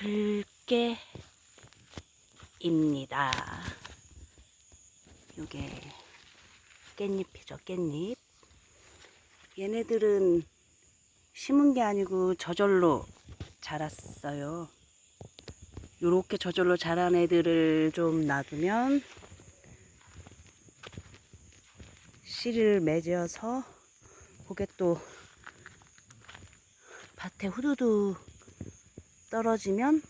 들깨입니다. 요게 깻잎이죠, 깻잎. 얘네들은 심은 게 아니고 저절로 자랐어요. 요렇게 저절로 자란 애들을 좀 놔두면 씨를 맺어서 그게 또 밭에 후두두 떨어지면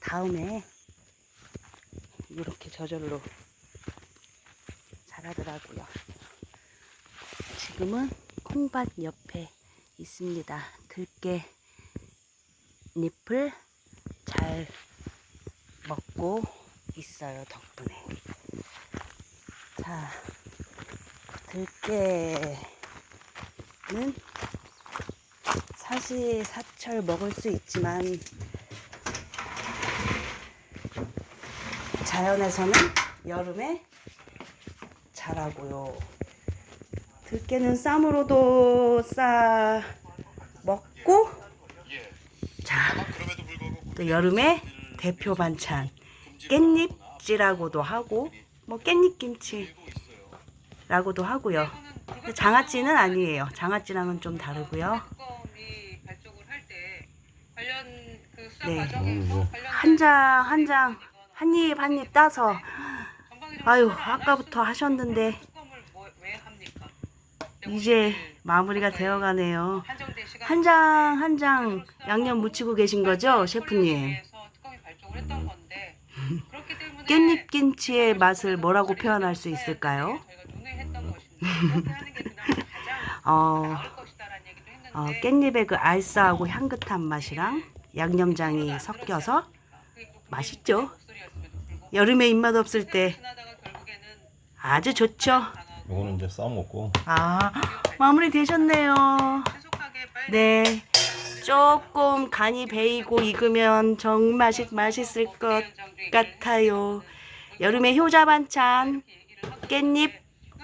다음에 이렇게 저절로 자라더라고요. 지금은 콩밭 옆에 있습니다. 들깨 잎을 잘 먹고 있어요. 덕분에. 자, 들깨는 사시 사철 먹을 수 있지만 자연에서는 여름에 자라고요. 들깨는 쌈으로도 싸 먹고 자, 또 여름에 대표 반찬 깻잎찌라고도 하고 뭐 깻잎 김치라고도 하고요. 근데 장아찌는 아니에요. 장아찌랑은 좀 다르고요. 네. 과정에서 관련 한장 한장 한 입 한 입 따서 아유 아까부터 하셨는데? 이제 마무리가 되어가네요. 한 장 한 장 양념 묻히고 계신 거죠, 셰프님? 때문에 깻잎 김치의 맛을 뭐라고 표현할 수 있을까요? 어, 어, 깻잎의 그 알싸하고 향긋한 맛이랑 양념장이 섞여서 맛있죠. 여름에 입맛 없을 때 아주 좋죠. 요거는 이제 싸 먹고 아, 마무리 되셨네요. 네. 조금 간이 배이고 익으면 정말 맛있, 맛있을 것 같아요. 여름에 효자 반찬 깻잎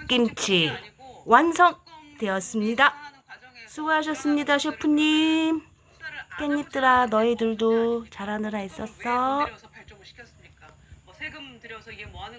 김치 완성되었습니다. 수고하셨습니다, 셰프님. 깻잎들아, 너희들도 잘하느라 있었어. 세금 들여서 이게 뭐 하는